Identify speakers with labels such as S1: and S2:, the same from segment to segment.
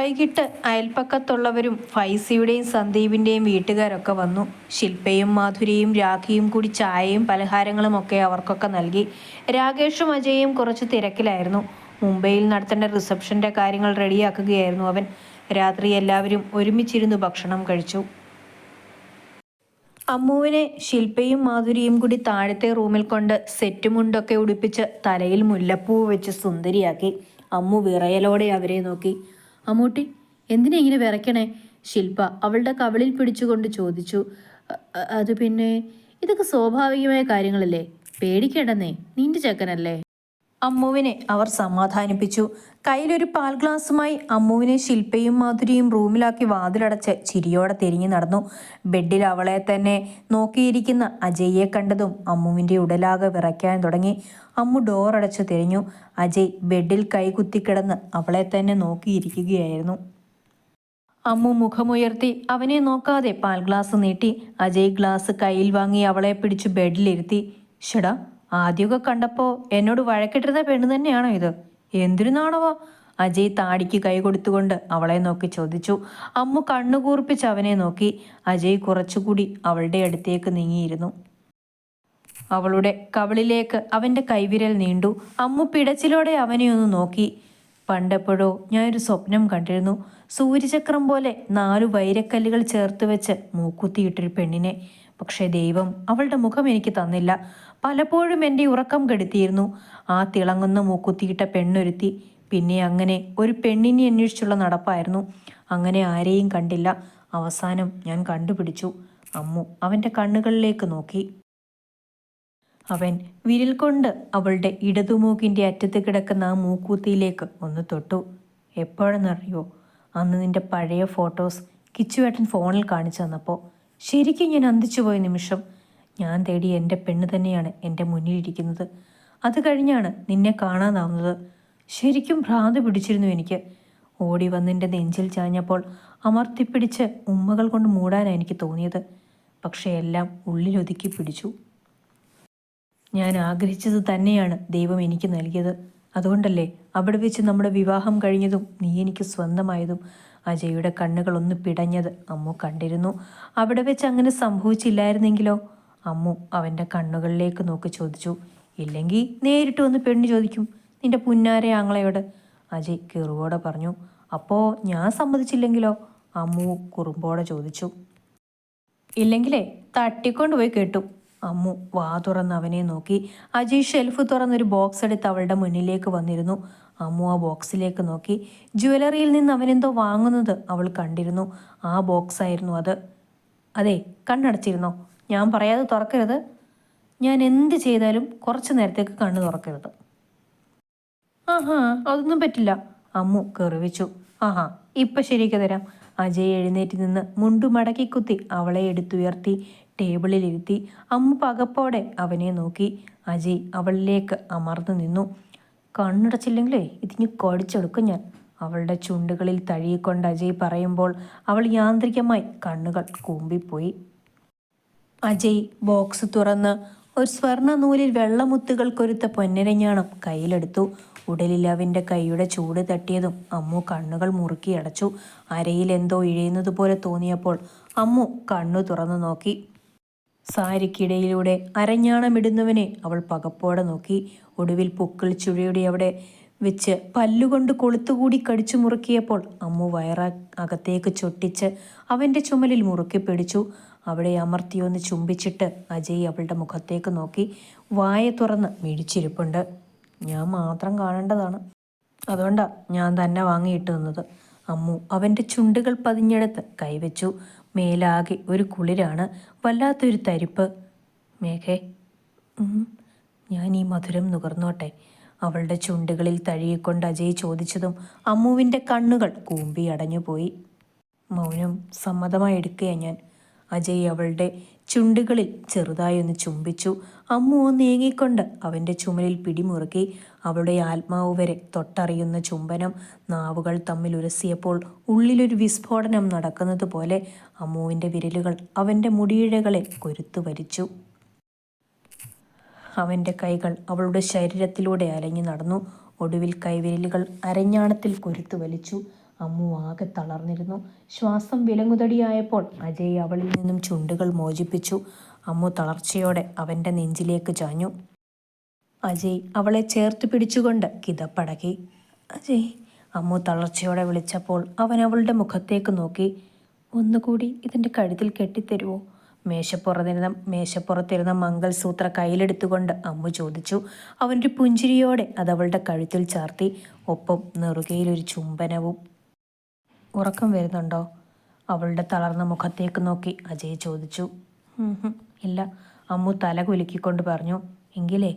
S1: വൈകിട്ട് അയൽപ്പക്കത്തുള്ളവരും ഫൈസിയുടെയും സന്ദീപിന്റെയും വീട്ടുകാരൊക്കെ വന്നു. ശില്പയും മാധുരിയും രാഖിയും കൂടി ചായയും പലഹാരങ്ങളും ഒക്കെ അവർക്കൊക്കെ നൽകി. രാകേഷും അജയും കുറച്ച് തിരക്കിലായിരുന്നു. മുംബൈയിൽ നടത്തേണ്ട റിസപ്ഷന്റെ കാര്യങ്ങൾ റെഡിയാക്കുകയായിരുന്നു അവൻ. രാത്രി എല്ലാവരും ഒരുമിച്ചിരുന്ന് ഭക്ഷണം കഴിച്ചു. അമ്മുവിനെ ശില്പയും മാധുരിയും കൂടി താഴത്തെ റൂമിൽ കൊണ്ട് സെറ്റ് മുണ്ടൊക്കെ ഉടുപ്പിച്ച് തലയിൽ മുല്ലപ്പൂ വെച്ച് സുന്ദരിയാക്കി. അമ്മു വിറയലോടെ അവരെ നോക്കി. അമ്മൂട്ടി എന്തിനാ ഇങ്ങനെ വിറയ്ക്കണേ? ശില്പ അവളുടെ കവിളിൽ പിടിച്ചുകൊണ്ട് ചോദിച്ചു. "അ- അ- അത് പിന്നെ ഇതൊക്കെ സ്വാഭാവികമായ കാര്യങ്ങളല്ലേ? പേടിക്കേണ്ടെന്നേ നിന്റെ ചെക്കനല്ലേ? അമ്മുവിനെ അവർ സമാധാനിപ്പിച്ചു. കയ്യിലൊരു പാൽ ഗ്ലാസ്സുമായി അമ്മുവിനെ ശില്പയും മാധുരിയും റൂമിലാക്കി വാതിലടച്ച് ചിരിയോടെ തിരിഞ്ഞു നടന്നു. ബെഡിൽ അവളെ തന്നെ നോക്കിയിരിക്കുന്ന അജയ്യെ കണ്ടതും അമ്മുവിന്റെ ഉടലാകെ വിറയ്ക്കാൻ തുടങ്ങി. അമ്മു ഡോറടച്ച് തിരിഞ്ഞു. അജയ് ബെഡിൽ കൈകുത്തിക്കിടന്ന് അവളെ തന്നെ നോക്കിയിരിക്കുകയായിരുന്നു. അമ്മു മുഖമുയർത്തി അവനെ നോക്കാതെ പാൽ ഗ്ലാസ് നീട്ടി അജയ് ഗ്ലാസ് കയ്യിൽ വാങ്ങി അവളെ പിടിച്ച് ബെഡിലിരുത്തി. ഷടാ ആദ്യമൊക്കെ കണ്ടപ്പോ എന്നോട് വഴക്കിട്ടിരുന്ന പെണ്ണ് തന്നെയാണോ ഇത്? എന്തിനു നാണവോ അജയ് താടിക്ക് കൈ കൊടുത്തുകൊണ്ട് അവളെ നോക്കി ചോദിച്ചു. അമ്മു കണ്ണുകൂർപ്പിച്ച് അവനെ നോക്കി. അജയ് കുറച്ചുകൂടി അവളുടെ അടുത്തേക്ക് നീങ്ങിയിരുന്നു. അവളുടെ കവളിലേക്ക് അവന്റെ കൈവിരൽ നീണ്ടു. അമ്മു പിടച്ചിലോടെ അവനെ ഒന്ന് നോക്കി. പണ്ടെപ്പോഴോ ഞാനൊരു സ്വപ്നം കണ്ടിരുന്നു. സൂര്യചക്രം പോലെ നാലു വൈരക്കല്ലുകൾ ചേർത്ത് വെച്ച് മൂക്കുത്തിയിട്ടൊരു പെണ്ണിനെ. പക്ഷേ ദൈവം അവളുടെ മുഖം എനിക്ക് തന്നില്ല. പലപ്പോഴും എന്റെ ഉറക്കം കെടുത്തിയിരുന്നു. ആ തിളങ്ങുന്ന മൂക്കുത്തിയിട്ട പെണ്ണൊരുത്തി. പിന്നെ അങ്ങനെ ഒരു പെണ്ണിനെ അന്വേഷിച്ചുള്ള നടപ്പായിരുന്നു. അങ്ങനെ ആരെയും കണ്ടില്ല. അവസാനം ഞാൻ കണ്ടുപിടിച്ചു. അമ്മു അവന്റെ കണ്ണുകളിലേക്ക് നോക്കി. അവൻ വിരൽ കൊണ്ട് അവളുടെ ഇടതുമൂക്കിന്റെ അറ്റത്ത് കിടക്കുന്ന ആ മൂക്കൂത്തിയിലേക്ക് ഒന്ന് തൊട്ടു. എപ്പോഴെന്നറിയോ? അന്ന് നിന്റെ പഴയ ഫോട്ടോസ് കിച്ചുവേട്ടൻ ഫോണിൽ കാണിച്ചു തന്നപ്പോൾ. ശരിക്കും ഞാൻ അന്തിച്ചുപോയ നിമിഷം. ഞാൻ തേടി എന്റെ പെണ്ണ് തന്നെയാണ് എന്റെ മുന്നിലിരിക്കുന്നത്. അത് കഴിഞ്ഞാണ് നിന്നെ കാണാതാവുന്നത് ശരിക്കും ഭ്രാന്ത് പിടിച്ചിരുന്നു എനിക്ക്. ഓടി വന്നിന്റെ നെഞ്ചിൽ ചാഞ്ഞപ്പോൾ അമർത്തിപ്പിടിച്ച് ഉമ്മകൾ കൊണ്ട് മൂടാനാണ് എനിക്ക് തോന്നിയത്. പക്ഷേ എല്ലാം ഉള്ളിലൊതുക്കി പിടിച്ചു. ഞാൻ ആഗ്രഹിച്ചത് തന്നെയാണ് ദൈവം എനിക്ക് നൽകിയത്. അതുകൊണ്ടല്ലേ അവിടെ വെച്ച് നമ്മുടെ വിവാഹം കഴിഞ്ഞതും നീ എനിക്ക് സ്വന്തമായതും. അജയുടെ കണ്ണുകൾ ഒന്ന് പിടഞ്ഞത് അമ്മു കണ്ടിരുന്നു. അവിടെ വെച്ച് അങ്ങനെ സംഭവിച്ചില്ലായിരുന്നെങ്കിലോ? അമ്മു അവന്റെ കണ്ണുകളിലേക്ക് നോക്കി ചോദിച്ചു ഇല്ലെങ്കിൽ നേരിട്ട് വന്ന് പെണ്ണ് ചോദിക്കും? നിന്റെ പുന്നാരെ ആങ്ങളയോട് അജയ് കിറുവോടെ പറഞ്ഞു. അപ്പോൾ ഞാൻ സമ്മതിച്ചില്ലെങ്കിലോ? അമ്മു കുറുമ്പോടെ ചോദിച്ചു. ഇല്ലെങ്കിലേ തട്ടിക്കൊണ്ടുപോയി കേട്ടു. അമ്മു വാ തുറന്ന് അവനെ നോക്കി. അജയ് ഷെൽഫ് തുറന്നൊരു ബോക്സ് എടുത്ത് അവളുടെ മുന്നിലേക്ക് വന്നിരുന്നു. അമ്മു ആ ബോക്സിലേക്ക് നോക്കി. ജ്വല്ലറിയിൽ നിന്ന് അവനെന്തോ വാങ്ങുന്നത് അവൾ കണ്ടിരുന്നു. ആ ബോക്സായിരുന്നു അത്. അതെ കണ്ണടച്ചിരുന്നോ? ഞാൻ പറയാതെ തുറക്കരുത്. ഞാൻ എന്ത് ചെയ്താലും കുറച്ച് നേരത്തേക്ക് കണ്ണു തുറക്കരുത്. ആഹാ അതൊന്നും പറ്റില്ല. അമ്മു കെറിവിച്ചു. ആഹാ ഇപ്പൊ ശരിക്ക് തരാം. അജയ് എഴുന്നേറ്റ് നിന്ന് മുണ്ടു മടക്കി കുത്തി അവളെ എടുത്തുയർത്തി ടേബിളിലിരുത്തി അമ്മു പകപ്പോടെ അവനെ നോക്കി. അജയ് അവളിലേക്ക് അമർന്നു നിന്നു. കണ്ണടച്ചില്ലെങ്കിലേ ഇതിന് കടിച്ചെടുക്കും ഞാൻ. അവളുടെ ചുണ്ടുകളിൽ തഴിയിക്കൊണ്ട് അജയ് പറയുമ്പോൾ അവൾ യാന്ത്രികമായി കണ്ണുകൾ കൂമ്പിപ്പോയി. അജയ് ബോക്സ് തുറന്ന് ഒരു സ്വർണ നൂലിൽ വെള്ളമുത്തുകൾ കൊരുത്ത പൊന്നരഞ്ഞാണം കയ്യിലെടുത്തു. ഉടലിൽ അവന്റെ കൈയുടെ ചൂട് തട്ടിയതും അമ്മു കണ്ണുകൾ മുറുക്കി അടച്ചു. അരയിൽ എന്തോ ഇഴയുന്നത് പോലെ തോന്നിയപ്പോൾ അമ്മു കണ്ണു തുറന്നു നോക്കി. സാരിക്കിടയിലൂടെ അരഞ്ഞാണമിടുന്നവനെ അവൾ പകപ്പോടെ നോക്കി. ഒടുവിൽ പുക്കിൾ ചുഴിയുടെ അവിടെ വെച്ച് പല്ലുകൊണ്ട് കൊളുത്തുകൂടി കടിച്ചു മുറുക്കിയപ്പോൾ അമ്മു വയറ അകത്തേക്ക് ചൊട്ടിച്ച് അവന്റെ ചുമലിൽ മുറുക്കി പിടിച്ചു. അവിടെ അമർത്തിയൊന്ന് ചുംബിച്ചിട്ട് അജയ് അവളുടെ മുഖത്തേക്ക് നോക്കി വായ തുറന്ന് മിഴിച്ചിരിപ്പുണ്ട് ഞാൻ മാത്രം കാണേണ്ടതാണ്. അതുകൊണ്ടാ ഞാൻ തന്നെ വാങ്ങിയിട്ട് നിന്നത്. അമ്മു അവന്റെ ചുണ്ടുകൾ പതിഞ്ഞെടുത്ത് കൈവച്ചു. മേലാകെ ഒരു കുളിരാണ്. വല്ലാത്തൊരു തരിപ്പ്. മേഘേ ഞാൻ ഈ മധുരം നുകർന്നോട്ടെ. അവളുടെ ചുണ്ടുകളിൽ തഴിയിക്കൊണ്ട് അജയ് ചോദിച്ചതും അമ്മുവിന്റെ കണ്ണുകൾ കൂമ്പി അടഞ്ഞുപോയി. മൗനം സമ്മതമായി എടുക്കുകയാണ് ഞാൻ. അജയ് അവളുടെ ചുണ്ടുകളിൽ ചെറുതായൊന്ന് ചുംബിച്ചു. അമ്മു നീങ്ങിക്കൊണ്ട് അവന്റെ ചുമലിൽ പിടിമുറുക്കി അവളുടെ ആത്മാവ് വരെ തൊട്ടറിയുന്ന ചുംബനം നാവുകൾ തമ്മിൽ ഉരസിയപ്പോൾ ഉള്ളിലൊരു വിസ്ഫോടനം നടക്കുന്നത് പോലെ അമ്മുവിന്റെ വിരലുകൾ അവന്റെ മുടിയിഴകളെ കൊരുത്തു വരിച്ചു. അവന്റെ കൈകൾ അവളുടെ ശരീരത്തിലൂടെ അലഞ്ഞു നടന്നു. ഒടുവിൽ കൈവിരലുകൾ അരഞ്ഞാണത്തിൽ കൊരുത്തു വലിച്ചു. അമ്മു ആകെ തളർന്നിരുന്നു. ശ്വാസം വിലങ്ങുതടിയായപ്പോൾ അജയ് അവളിൽ നിന്നും ചുണ്ടുകൾ മോചിപ്പിച്ചു. അമ്മു തളർച്ചയോടെ അവന്റെ നെഞ്ചിലേക്ക് ചാഞ്ഞു. അജയ് അവളെ ചേർത്ത് പിടിച്ചുകൊണ്ട് കിതപ്പടക്കി. അജയ് അമ്മു തളർച്ചയോടെ വിളിച്ചപ്പോൾ അവൻ അവളുടെ മുഖത്തേക്ക് നോക്കി. ഒന്നുകൂടി ഇതിന്റെ കഴുത്തിൽ കെട്ടിത്തരുമോ മേശപ്പുറത്തിരുന്ന മേശപ്പുറത്തിരുന്ന മംഗൾസൂത്ര കയ്യിലെടുത്തുകൊണ്ട് അമ്മു ചോദിച്ചു. അവന്റെ പുഞ്ചിരിയോടെ അത് അവളുടെ കഴുത്തിൽ ചാർത്തി. ഒപ്പം നെറുകയിലൊരു ചുംബനവും ഉറക്കം വരുന്നുണ്ടോ? അവളുടെ തളർന്ന മുഖത്തേക്ക് നോക്കി അജയ് ചോദിച്ചു. ഇല്ല അമ്മു തല കുലുക്കിക്കൊണ്ട് പറഞ്ഞു എങ്കിലേ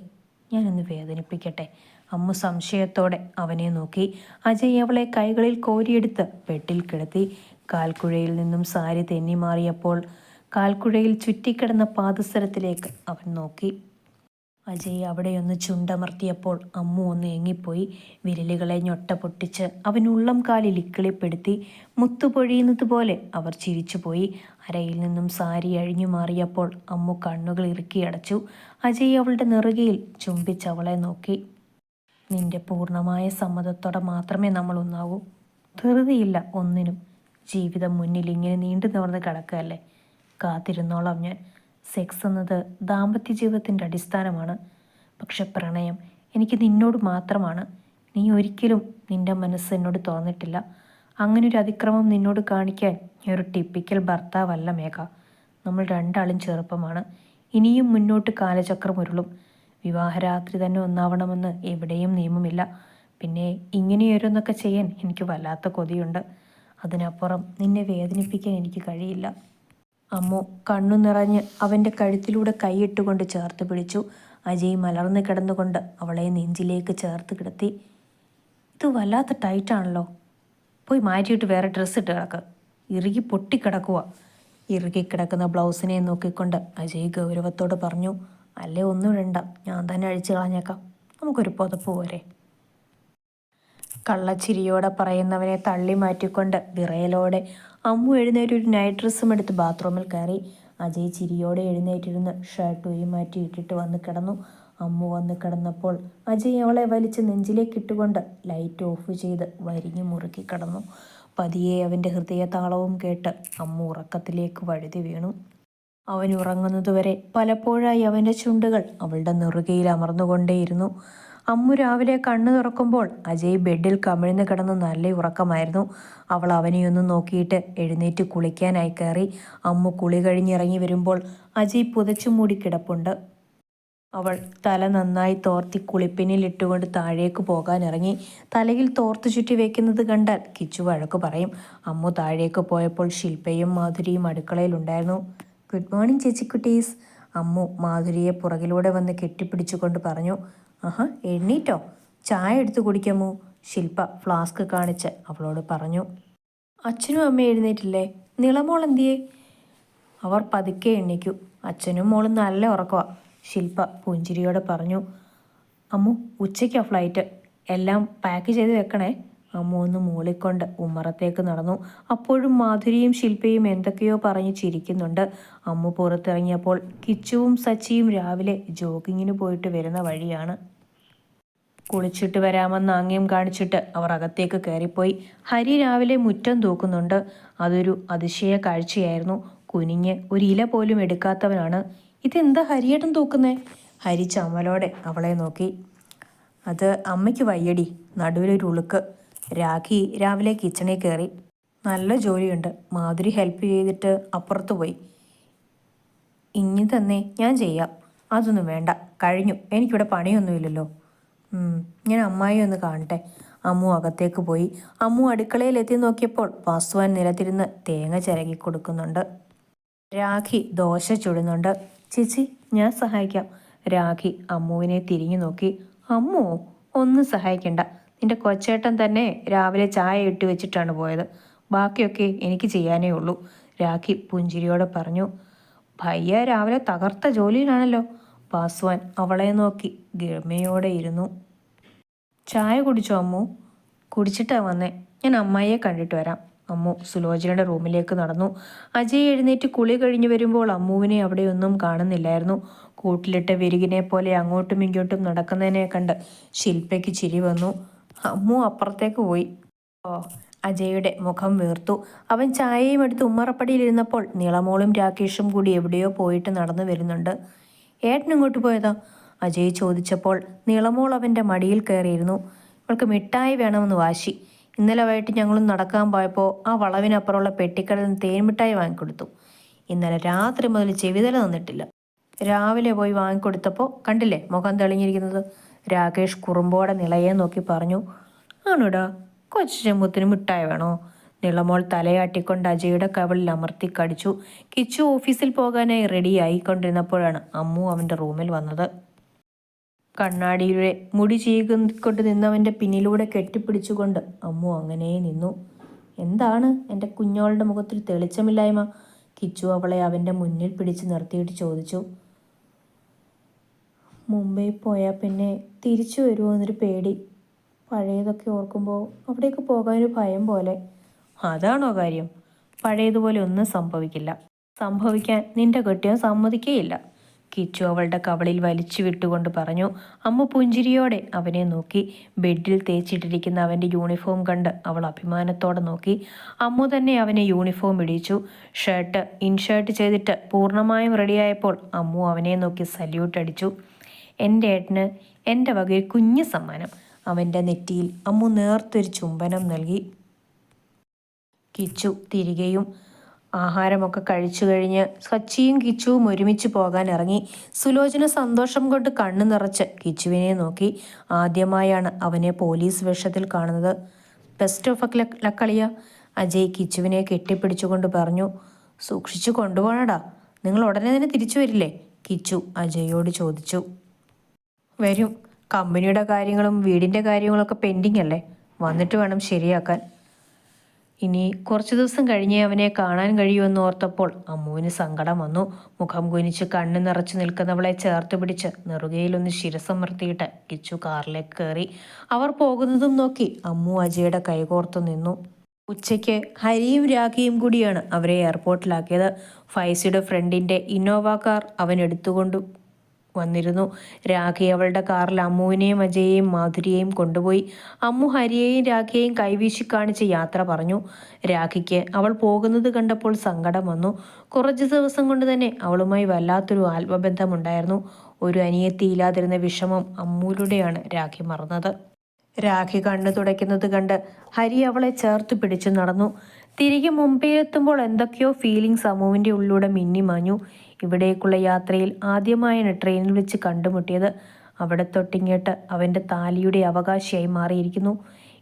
S1: ഞാനൊന്ന് വേദനിപ്പിക്കട്ടെ. അമ്മു സംശയത്തോടെ അവനെ നോക്കി. അജയ് അവളെ കൈകളിൽ കോരിയെടുത്ത് ബെഡിൽ കിടത്തി. കാൽക്കുഴയിൽ നിന്നും സാരി തെന്നി മാറിയപ്പോൾ കാൽക്കുഴയിൽ ചുറ്റിക്കിടന്ന പാദസരത്തിലേക്ക് അവൻ നോക്കി. അജയ് അവിടെയൊന്ന് ചുണ്ടമർത്തിയപ്പോൾ അമ്മു ഒന്ന് ഏങ്ങിപ്പോയി. വിരലുകളെ ഞൊട്ട പൊട്ടിച്ച് ഉള്ളം കാലിൽ ഇക്കിളിപ്പെടുത്തി മുത്തുപൊഴിയുന്നതുപോലെ അവർ ചിരിച്ചുപോയി അരയിൽ നിന്നും സാരി അഴിഞ്ഞു മാറിയപ്പോൾ അമ്മു കണ്ണുകൾ ഇറുക്കിയടച്ചു അജയ് അവളുടെ നെറുകയിൽ ചുംബിച്ച് അവളെ നോക്കി. നിന്റെ പൂർണമായ സമ്മതത്തോടെ മാത്രമേ നമ്മൾ ഒന്നാവൂ ധൃതിയില്ല ഒന്നിനും. ജീവിതം മുന്നിൽ ഇങ്ങനെ നീണ്ടു നിവർന്ന് കിടക്കുകയല്ലേ? കാത്തിരുന്നോളാം ഞാൻ. സെക്സ് എന്നത് ദാമ്പത്യ ജീവിതത്തിന്റെ അടിസ്ഥാനമാണ്. പക്ഷെ പ്രണയം എനിക്ക് നിന്നോട് മാത്രമാണ്. നീ ഒരിക്കലും നിന്റെ മനസ്സ് എന്നോട് തുറന്നിട്ടില്ല. അങ്ങനെ ഒരു അതിക്രമം നിന്നോട് കാണിക്കാൻ ഞാൻ ഒരു ടിപ്പിക്കൽ ഭർത്താവല്ല മേഘ. നമ്മൾ രണ്ടാളും ചെറുപ്പമാണ്. ഇനിയും മുന്നോട്ട് കാലചക്രം ഉരുളും. വിവാഹരാത്രി തന്നെ ഒന്നാവണമെന്ന് എവിടെയും നിയമമില്ല. പിന്നെ ഇങ്ങനെയോരോന്നൊക്കെ ചെയ്യാൻ എനിക്ക് വല്ലാത്ത കൊതിയുണ്ട്. അതിനപ്പുറം നിന്നെ വേദനിപ്പിക്കാൻ എനിക്ക് കഴിയില്ല. അമ്മു കണ്ണു നിറഞ്ഞ് അവന്റെ കഴുത്തിലൂടെ കൈയിട്ടുകൊണ്ട് ചേർത്ത് പിടിച്ചു. അജയ് മലർന്നു കിടന്നുകൊണ്ട് അവളെ നെഞ്ചിലേക്ക് ചേർത്ത് കിടത്തി. ഇത് വല്ലാത്ത ടൈറ്റാണല്ലോ പോയി മാറ്റിയിട്ട് വേറെ ഡ്രസ്സ് ഇട്ട് കിടക്ക്. ഇറുകി പൊട്ടിക്കിടക്കുക ഇറുകിക്കിടക്കുന്ന ബ്ലൗസിനെ നോക്കിക്കൊണ്ട് അജയ് ഗൗരവത്തോട് പറഞ്ഞു അല്ലേ ഒന്നും ഇടണ്ട ഞാൻ തന്നെ അഴിച്ചു കളഞ്ഞേക്കാം. നമുക്കൊരു പുതപ്പ് പോരെ. കള്ളച്ചിരിയോടെ പറയുന്നവനെ തള്ളി മാറ്റിക്കൊണ്ട് വിറയലോടെ അമ്മു എഴുന്നേറ്റ് ഒരു നൈറ്റ് ഡ്രസ്സും എടുത്ത് ബാത്റൂമിൽ കയറി. അജയ് ചിരിയോടെ എഴുന്നേറ്റിരുന്ന് ഷർട്ട് ഉരി മാറ്റി ഇട്ടിട്ട് വന്ന് കിടന്നു. അമ്മു വന്ന് കിടന്നപ്പോൾ അജയ് അവളെ വലിച്ച് നെഞ്ചിലേക്ക് ഇട്ടുകൊണ്ട് ലൈറ്റ് ഓഫ് ചെയ്ത് വരിഞ്ഞു മുറുക്കി കിടന്നു. പതിയെ അവന്റെ ഹൃദയതാളവും കേട്ട് അമ്മു ഉറക്കത്തിലേക്ക് വഴുതി വീണു. അവൻ ഉറങ്ങുന്നതുവരെ പലപ്പോഴായി അവന്റെ ചുണ്ടുകൾ അവളുടെ നെറുകയിൽ അമർന്നുകൊണ്ടേയിരുന്നു. അമ്മു രാവിലെ കണ്ണു തുറക്കുമ്പോൾ അജയ് ബെഡിൽ കമിഴ്ന്ന് കിടന്ന് നല്ല ഉറക്കമായിരുന്നു. അവൾ അവനെയൊന്നും നോക്കിയിട്ട് എഴുന്നേറ്റ് കുളിക്കാനായി കയറി. അമ്മു കുളി കഴിഞ്ഞിറങ്ങി വരുമ്പോൾ അജയ് പുതച്ചു മൂടി കിടപ്പുണ്ട്. അവൾ തല നന്നായി തോർത്തി കുളിപ്പിനിൽ ഇട്ടുകൊണ്ട് താഴേക്ക് പോകാനിറങ്ങി. തലയിൽ തോർത്ത് ചുറ്റി വയ്ക്കുന്നത് കണ്ടാൽ കിച്ചു വഴക്ക് പറയും. അമ്മു താഴേക്ക് പോയപ്പോൾ ശില്പയും മാധുരിയും അടുക്കളയിലുണ്ടായിരുന്നു ഗുഡ് മോർണിംഗ് ചേച്ചിക്കുട്ടീസ് അമ്മു മാധുരിയെ പുറകിലൂടെ വന്ന് കെട്ടിപ്പിടിച്ചുകൊണ്ട് പറഞ്ഞു. ആഹാ എണ്ണീറ്റോ ചായ എടുത്തു കുടിക്കാമോ ശില്പ ഫ്ലാസ്ക് കാണിച്ച് അവളോട് പറഞ്ഞു. അച്ഛനും അമ്മയും എഴുന്നേറ്റില്ലേ? നിളമോൾ എന്തിയേ? അവർ പതുക്കെ എണ്ണിക്കൂ. അച്ഛനും മോളും നല്ല ഉറക്കമാ ശില്പ പുഞ്ചിരിയോടെ പറഞ്ഞു. അമ്മു ഉച്ചയ്ക്കാ ഫ്ലൈറ്റ്. എല്ലാം പാക്ക് ചെയ്ത് വെക്കണേ. അമ്മു ഒന്ന് മൂളിക്കൊണ്ട് ഉമ്മറത്തേക്ക് നടന്നു. അപ്പോഴും മാധുരിയും ശില്പയും എന്തൊക്കെയോ പറഞ്ഞ് ചിരിക്കുന്നുണ്ട്. അമ്മു പുറത്തിറങ്ങിയപ്പോൾ കിച്ചുവും സച്ചിയും രാവിലെ ജോഗിങ്ങിന് പോയിട്ട് വരുന്ന വഴിയാണ്. കുളിച്ചിട്ട് വരാമെന്ന് ആംഗ്യം കാണിച്ചിട്ട് അവർ അകത്തേക്ക് കയറിപ്പോയി. ഹരി രാവിലെ മുറ്റം തൂക്കുന്നുണ്ട്. അതൊരു അതിശയ കാഴ്ചയായിരുന്നു. കുനിഞ്ഞ് ഒരു ഇല പോലും എടുക്കാത്തവനാണ്. ഇതെന്താ ഹരിയേട്ടൻ തൂക്കുന്നേ? ഹരി ചമ്മലോടെ അവളെ നോക്കി. അത് അമ്മയ്ക്ക് വയ്യടി. നടുവിലൊരു ഉളുക്ക്. രാഖി രാവിലെ കിച്ചണിൽ കയറി. നല്ല ജോലിയുണ്ട്. മാധുരി ഹെൽപ്പ് ചെയ്തിട്ട് അപ്പുറത്ത് പോയി. ഇനി തന്നെ ഞാൻ ചെയ്യാം. അതൊന്നും വേണ്ട. കഴിഞ്ഞു. എനിക്കിവിടെ പണിയൊന്നുമില്ലല്ലോ. ഞാൻ അമ്മായി ഒന്ന് കാണട്ടെ. അമ്മു അകത്തേക്ക് പോയി. അമ്മു അടുക്കളയിൽ എത്തി നോക്കിയപ്പോൾ വാസുവാൻ നിലത്തിരുന്ന് തേങ്ങ ചിരകി കൊടുക്കുന്നുണ്ട്. രാഖി ദോശ ചുടുന്നുണ്ട്. ചേച്ചി ഞാൻ സഹായിക്കാം. രാഖി അമ്മുവിനെ തിരിഞ്ഞു നോക്കി. അമ്മു ഒന്നും സഹായിക്കണ്ട. നിന്റെ കൊച്ചേട്ടൻ തന്നെ രാവിലെ ചായ ഇട്ട് വെച്ചിട്ടാണ് പോയത്. ബാക്കിയൊക്കെ എനിക്ക് ചെയ്യാനേ ഉള്ളൂ. രാഖി പുഞ്ചിരിയോടെ പറഞ്ഞു. ഭയ്യ രാവിലെ തകർത്ത ജോലിയിലാണല്ലോ. പാസ്വാൻ അവളെ നോക്കി ഗമയോടെ ഇരുന്നു. ചായ കുടിച്ചോ അമ്മു? കുടിച്ചിട്ടാ വന്നേ. ഞാൻ അമ്മായിയെ കണ്ടിട്ട് വരാം. അമ്മു സുലോചനയുടെ റൂമിലേക്ക് നടന്നു. അജയ് എഴുന്നേറ്റ് കുളി കഴിഞ്ഞു വരുമ്പോൾ അമ്മുവിനെ അവിടെയൊന്നും കാണുന്നില്ലായിരുന്നു. കൂട്ടിലിട്ട വിരികിനെ പോലെ അങ്ങോട്ടും ഇങ്ങോട്ടും നടക്കുന്നതിനെ കണ്ട് ശില്പയ്ക്ക് ചിരി വന്നു. അമ്മു അപ്പുറത്തേക്ക് പോയി. ഓ അജയുടെ മുഖം വീർത്തു. അവൻ ചായയും എടുത്ത് ഉമ്മറപ്പടിയിലിരുന്നപ്പോൾ നീളമോളും രാകേഷും കൂടി എവിടെയോ പോയിട്ട് നടന്നു വരുന്നുണ്ട്. ഏട്ടൻ ഇങ്ങോട്ട് പോയതാ? അജയ് ചോദിച്ചപ്പോൾ നിളമോൾ അവന്റെ മടിയിൽ കയറിയിരുന്നു. അവൾക്ക് മിഠായി വേണമെന്ന് വാശി. ഇന്നലെ വൈകിട്ട് ഞങ്ങളും നടക്കാൻ പോയപ്പോൾ ആ വളവിനപ്പുറമുള്ള പെട്ടിക്കടയിൽ നിന്ന് തേൻമിഠായി വാങ്ങിക്കൊടുത്തു. ഇന്നലെ രാത്രി മുതൽ ചെവിതല തന്നിട്ടില്ല രാവിലെ പോയി വാങ്ങിക്കൊടുത്തപ്പോൾ കണ്ടില്ലേ മുഖം തെളിഞ്ഞിരിക്കുന്നത്? രാകേഷ് കുറുമ്പോടെ നിളയെ നോക്കി പറഞ്ഞു ആണോടാ കൊച്ചു ചെമ്പത്തിന് മിഠായി വേണോ? നിളമോൾ തലയാട്ടിക്കൊണ്ട് അജയുടെ കവളിൽ അമർത്തി കടിച്ചു. കിച്ചു ഓഫീസിൽ പോകാനായി റെഡിയായിക്കൊണ്ടിരുന്നപ്പോഴാണ് അമ്മു അവന്റെ റൂമിൽ വന്നത്. കണ്ണാടിയുടെ മുടി ചീകിക്കൊണ്ട് നിന്നവന്റെ പിന്നിലൂടെ കെട്ടിപ്പിടിച്ചുകൊണ്ട് അമ്മു അങ്ങനെ നിന്നു. എന്താണ് എന്റെ കുഞ്ഞോളുടെ മുഖത്തിൽ തെളിച്ചമില്ലായ്മ? കിച്ചു അവളെ അവന്റെ മുന്നിൽ പിടിച്ച് നിർത്തിയിട്ട് ചോദിച്ചു. മുംബൈ പോയാൽ പിന്നെ തിരിച്ചു വരുമോ എന്നൊരു പേടി. പഴയതൊക്കെ ഓർക്കുമ്പോൾ അവിടേക്ക് പോകാനൊരു ഭയം പോലെ. അതാണോ കാര്യം? പഴയതുപോലെ ഒന്നും സംഭവിക്കില്ല. സംഭവിക്കാൻ നിന്റെ കെട്ടിയോ സമ്മതിക്കേയില്ല. കിച്ചു അവളുടെ കവളിൽ വലിച്ചു വിട്ടുകൊണ്ട് പറഞ്ഞു അമ്മ പുഞ്ചിരിയോടെ. അവനെ നോക്കി. ബെഡിൽ തേച്ചിട്ടിരിക്കുന്ന അവന്റെ യൂണിഫോം കണ്ട് അവൾ അഭിമാനത്തോടെ നോക്കി. അമ്മ തന്നെ അവനെ യൂണിഫോം ഇടിച്ചു. ഷർട്ട് ഇൻഷർട്ട് ചെയ്തിട്ട് പൂർണമായും റെഡിയായപ്പോൾ അമ്മു അവനെ നോക്കി സല്യൂട്ട് അടിച്ചു. എന്റെ ഏട്ടന് എന്റെ വകയിൽ കുഞ്ഞു സമ്മാനം. അവന്റെ നെറ്റിയിൽ അമ്മു നേർത്തൊരു ചുംബനം നൽകി. കിച്ചു തിരികെയും ആഹാരമൊക്കെ കഴിച്ചു കഴിഞ്ഞ് സച്ചിയും കിച്ചുവും ഒരുമിച്ച് പോകാൻ ഇറങ്ങി. സുലോചന സന്തോഷം കൊണ്ട് കണ്ണു നിറച്ച് കിച്ചുവിനെ നോക്കി. ആദ്യമായാണ് അവനെ പോലീസ് വേഷത്തിൽ കാണുന്നത്. ബെസ്റ്റ് ഓഫ് ലക്കളിയ അജയ് കിച്ചുവിനെ കെട്ടിപ്പിടിച്ചുകൊണ്ട് പറഞ്ഞു സൂക്ഷിച്ചു കൊണ്ടുപോകണടാ നിങ്ങൾ ഉടനെ തന്നെ തിരിച്ചു വരില്ലേ? കിച്ചു അജയോട് ചോദിച്ചു. വരും. കമ്പനിയുടെ കാര്യങ്ങളും വീടിന്റെ കാര്യങ്ങളൊക്കെ പെൻഡിങ് അല്ലേ? വന്നിട്ട് വേണം ശരിയാക്കാൻ. ഇനി കുറച്ചു ദിവസം കഴിഞ്ഞേ അവനെ കാണാൻ കഴിയുമെന്ന് ഓർത്തപ്പോൾ അമ്മുവിന് സങ്കടം വന്നു. മുഖം കുനിച്ച് കണ്ണു നിറച്ചു നിൽക്കുന്നവളെ ചേർത്ത് പിടിച്ച് നെറുകയിലൊന്ന് ശിരസമർത്തിയിട്ട് കിച്ചു കാറിലേക്ക് കയറി. അവർ പോകുന്നതും നോക്കി അമ്മു അജയുടെ കൈകോർത്തു നിന്നു. ഉച്ചയ്ക്ക് ഹരിയും രാഖിയും കൂടിയാണ് അവരെ എയർപോർട്ടിലാക്കിയത് ഫൈസിയുടെ ഫ്രണ്ടിന്റെ ഇന്നോവ കാർ അവൻ എടുത്തുകൊണ്ട്. വന്നിരുന്നു. രാഖി അവളുടെ കാറിൽ അമ്മുവിനെയും അജയെയും മാധുരിയെയും കൊണ്ടുപോയി. അമ്മു ഹരിയെയും രാഖിയെയും കൈവീശി കാണിച്ച് യാത്ര പറഞ്ഞു. രാഖിക്ക് അവൾ പോകുന്നത് കണ്ടപ്പോൾ സങ്കടം വന്നു. കുറച്ച് ദിവസം കൊണ്ട് തന്നെ അവളുമായി വല്ലാത്തൊരു ആത്മബന്ധമുണ്ടായിരുന്നു. ഒരു അനിയത്തിയില്ലാതിരുന്ന വിഷമം അമ്മൂലൂടെയാണ് രാഖി മറന്നത്. രാഖി കണ്ണു തുടയ്ക്കുന്നത് കണ്ട് ഹരി അവളെ ചേർത്ത് പിടിച്ചു നടന്നു. തിരികെ മുംബൈയിലെത്തുമ്പോൾ എന്തൊക്കെയോ ഫീലിംഗ്സ് അമ്മുവിന്റെ ഉള്ളിലൂടെ മിന്നിമാഞ്ഞു ഇവിടേക്കുള്ള യാത്രയിൽ ആദ്യമായാണ് ട്രെയിനിൽ വെച്ച് കണ്ടുമുട്ടിയത്. അവിടെ തൊട്ടിങ്ങോട്ട് അവന്റെ താലിയുടെ അവകാശിയായി മാറിയിരിക്കുന്നു.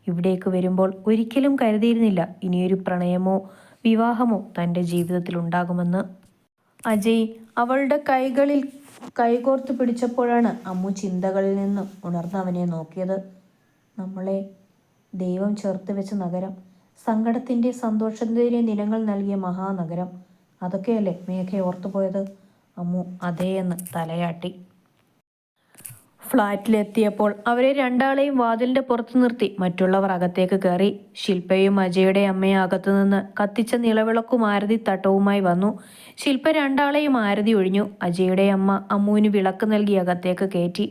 S1: ഇവിടേക്ക് വരുമ്പോൾ ഒരിക്കലും കരുതിയിരുന്നില്ല ഇനിയൊരു പ്രണയമോ വിവാഹമോ തന്റെ ജീവിതത്തിൽ ഉണ്ടാകുമെന്ന്. അജയ് അവളുടെ കൈകളിൽ കൈകോർത്ത് പിടിച്ചപ്പോഴാണ് അമ്മു ചിന്തകളിൽ നിന്നും ഉണർന്നവനെ നോക്കിയത്. നമ്മളെ ദൈവം ചേർത്ത് വെച്ച നഗരം സങ്കടത്തിന്റെ സന്തോഷത്തിന്റെ നിലങ്ങൾ നൽകിയ മഹാനഗരം. അതൊക്കെയല്ലേ മേഘ ഓർത്തുപോയത് അമ്മു അതേയെന്ന് തലയാട്ടി. ഫ്ളാറ്റിലെത്തിയപ്പോൾ അവരെ രണ്ടാളെയും വാതിലിന്റെ പുറത്തു നിർത്തി മറ്റുള്ളവർ അകത്തേക്ക് കയറി. ശില്പയും അജയുടെ അമ്മയും അകത്തുനിന്ന് കത്തിച്ച നിലവിളക്കും ആരതി തട്ടവുമായി വന്നു. ശില്പ രണ്ടാളെയും ആരതി ഒഴിഞ്ഞു. അജയുടെ അമ്മ അമ്മുവിന് വിളക്ക് നൽകി അകത്തേക്ക് കയറ്റി.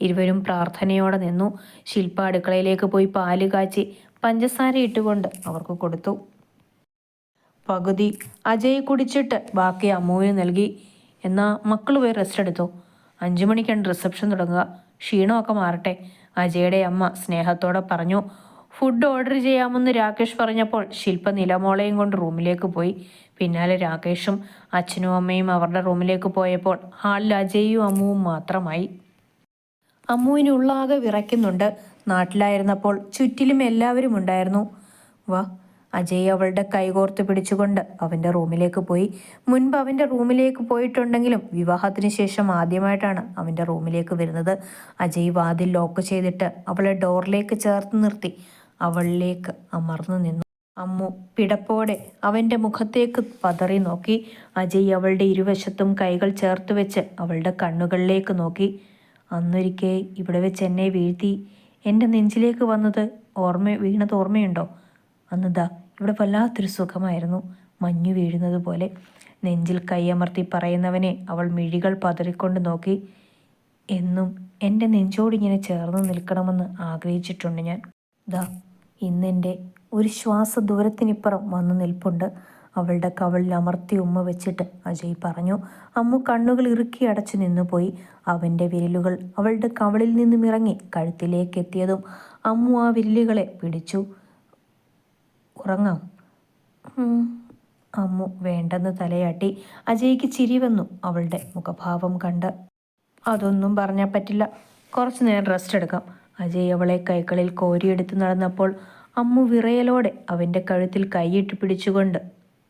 S1: ഇരുവരും പ്രാർത്ഥനയോടെ നിന്നു. ശില്പ അടുക്കളയിലേക്ക് പോയി പാൽ കാച്ചി പഞ്ചസാര ഇട്ടുകൊണ്ട് അവർക്ക് കൊടുത്തു. പകുതി അജയ് കുടിച്ചിട്ട് ബാക്കി അമ്മുവിന് നൽകി. എന്നാ മക്കൾ പോയി റെസ്റ്റ് എടുത്തു? അഞ്ചു മണിക്കാണ് റിസപ്ഷൻ തുടങ്ങുക. ക്ഷീണമൊക്കെ മാറട്ടെ. അജയുടെ അമ്മ സ്നേഹത്തോടെ പറഞ്ഞു ഫുഡ് ഓർഡർ ചെയ്യാമെന്ന് രാകേഷ് പറഞ്ഞപ്പോൾ ശില്പ നിലമോളയും കൊണ്ട് റൂമിലേക്ക് പോയി. പിന്നാലെ രാകേഷും അച്ഛനും അമ്മയും അവരുടെ റൂമിലേക്ക് പോയപ്പോൾ ഹാളിൽ അജയും അമ്മുവും മാത്രമായി. അമ്മുവിനുള്ളാകെ വിറയ്ക്കുന്നുണ്ട്. നാട്ടിലായിരുന്നപ്പോൾ ചുറ്റിലും എല്ലാവരും ഉണ്ടായിരുന്നു. വാ അജയ് അവളുടെ കൈകോർത്ത് പിടിച്ചുകൊണ്ട് അവന്റെ റൂമിലേക്ക് പോയി. മുൻപ് അവന്റെ റൂമിലേക്ക് പോയിട്ടുണ്ടെങ്കിലും വിവാഹത്തിന് ശേഷം ആദ്യമായിട്ടാണ് അവന്റെ റൂമിലേക്ക് വരുന്നത്. അജയ് വാതിൽ ലോക്ക് ചെയ്തിട്ട് അവളെ ഡോറിലേക്ക് ചേർത്ത് നിർത്തി. അവളിലേക്ക് അമർന്നു നിന്നു. അമ്മു പിടപ്പോടെ അവന്റെ മുഖത്തേക്ക് പതറി നോക്കി. അജയ് അവളുടെ ഇരുവശത്തും കൈകൾ ചേർത്ത് വെച്ച് അവളുടെ കണ്ണുകളിലേക്ക് നോക്കി. അന്നൊരിക്കെ ഇവിടെ വെച്ച് എന്നെ വീഴ്ത്തി. എന്റെ നെഞ്ചിലേക്ക് വന്നത് ഓർമ്മ വീണത് ഓർമ്മയുണ്ടോ? അന്നതാ ഇവിടെ വല്ലാത്തൊരു സുഖമായിരുന്നു. മഞ്ഞു വീഴുന്നത് പോലെ. നെഞ്ചിൽ കൈയമർത്തി പറയുന്നവനെ അവൾ മിഴികൾ പതറിക്കൊണ്ട് നോക്കി. എന്നും എന്റെ നെഞ്ചോടിങ്ങനെ ചേർന്ന് നിൽക്കണമെന്ന് ആഗ്രഹിച്ചിട്ടുണ്ട് ഞാൻ. ദാ ഇന്നെന്റെ ഒരു ശ്വാസ ദൂരത്തിനിപ്പുറം വന്നു നിൽപ്പുണ്ട്. അവളുടെ കവളിൽ അമർത്തി ഉമ്മ വെച്ചിട്ട് അജയ് പറഞ്ഞു അമ്മു കണ്ണുകൾ ഇറുക്കി അടച്ചു നിന്നുപോയി. അവന്റെ വിരലുകൾ അവളുടെ കവളിൽ നിന്നും ഇറങ്ങി കഴുത്തിലേക്ക് എത്തിയതും അമ്മു ആ വിരലുകളെ പിടിച്ചു. ഉറങ്ങാം. അമ്മു വേണ്ടെന്ന് തലയാട്ടി. അജയ്ക്ക് ചിരി വന്നു അവളുടെ മുഖഭാവം കണ്ട്. അതൊന്നും പറഞ്ഞാൽ പറ്റില്ല. കുറച്ചു നേരം റെസ്റ്റ് എടുക്കാം. അജയ് അവളെ കൈകളിൽ കോരിയെടുത്ത് നടന്നപ്പോൾ അമ്മു വിറയലോടെ അവന്റെ കഴുത്തിൽ കൈയിട്ട് പിടിച്ചുകൊണ്ട്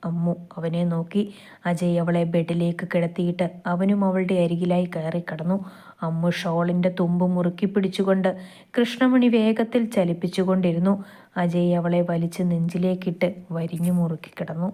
S1: അമ്മു അവനെ നോക്കി. അജയ് അവളെ ബെഡിലേക്ക് കിടത്തിയിട്ട് അവനും അവളുടെ അരികിലായി കയറി കിടന്നു അമ്മു ഷോളിന്റെ തുമ്പ് മുറുക്കി പിടിച്ചുകൊണ്ട് കൃഷ്ണമണി വേഗത്തിൽ ചലിപ്പിച്ചുകൊണ്ടിരുന്നു. അജയ് അവളെ വലിച്ച് നെഞ്ചിലേക്കിട്ട് വരിഞ്ഞു മുറുക്കി കിടന്നു.